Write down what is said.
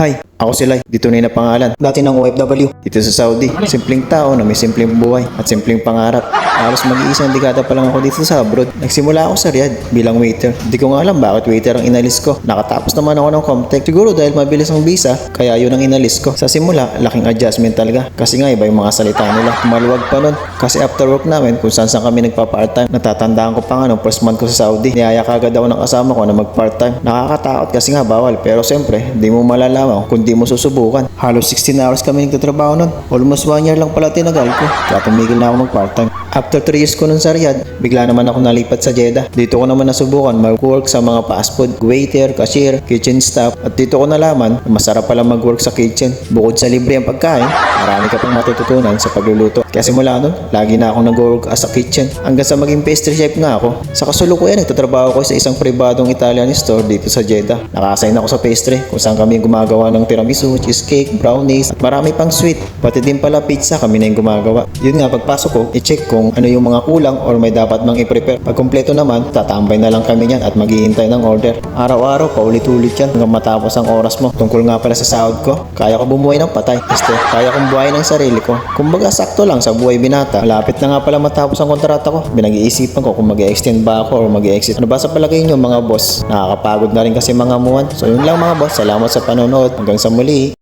Hi, ako si Lai. Dito na pangalan. Dati ng OFW. Dito sa Saudi. Simpleng tao na may simpleng buhay at simpleng pangarap. Halos mag-iisang dekada pa lang ako dito sa abroad. Nagsimula ako sa Riyadh bilang waiter. Hindi ko nga alam bakit waiter ang inalis ko. Nakatapos naman ako ng Comtech. Siguro dahil mabilis ang visa, kaya yun ang inalis ko. Sa simula, laking adjustment talaga. Kasi nga iba yung mga salita nila. Maluwag pa nun. Kasi after work namin, kung saan saan kami nagpa-part-time, natatandaan ko pa nga nung first month ko sa Saudi. Niyaya kagad ako ng kasama ko na mag-part-time. Nakakatakot kasi nga bawal. Pero siyempre, di mo malalaman kung di mo susubukan. Halos 16 hours kami nagtatrabaho nun. Almost one year lang pala tinagal ko. Kaya tumigil na ako mag-part-time. After 3 years ko nun sa Riyadh, bigla naman ako nalipat sa Jeddah. Dito ko naman nasubukan mag-work sa mga fast food, waiter, cashier, kitchen staff. At dito ko nalaman na masarap pala mag-work sa kitchen. Bukod sa libre ang pagkain, marami ka pang matututunan sa pagluluto. Kaya simula nun, lagi na ako nag-work as a kitchen. Hanggang sa maging pastry chef nga ako. Sa kasulukuyan, nagtatrabaho ko sa isang pribadong Italian store dito sa Jeddah. Naka-assign ako sa pastry kung saan kami gumagawa ng tiramisu, cheesecake, brownies, at marami pang sweet. Pati din pala pizza kami na yung gumagawa. Yun nga, pagpasok ko, i-check kung ano yung mga kulang or may dapat mang i-prepare. Pag kumpleto naman, tatambay na lang kami niyan at maghihintay ng order. Araw-araw, paulit-ulit yan hanggang matapos ang oras mo. Tungkol nga pala sa sahod ko, kaya ko bumuhay ng patay. Este, kaya kong buhay ng sarili ko. Kumbaga, sakto lang sa buhay binata. Malapit na nga pala matapos ang kontrata ko. Binag-iisipan ko kung mag extend ba ako or mag exit Ano ba sa palagay nyo mga boss? Nakakapagod na rin kasi mga muwan. So yun lang mga boss. Salamat sa panonood. Hanggang sa muli.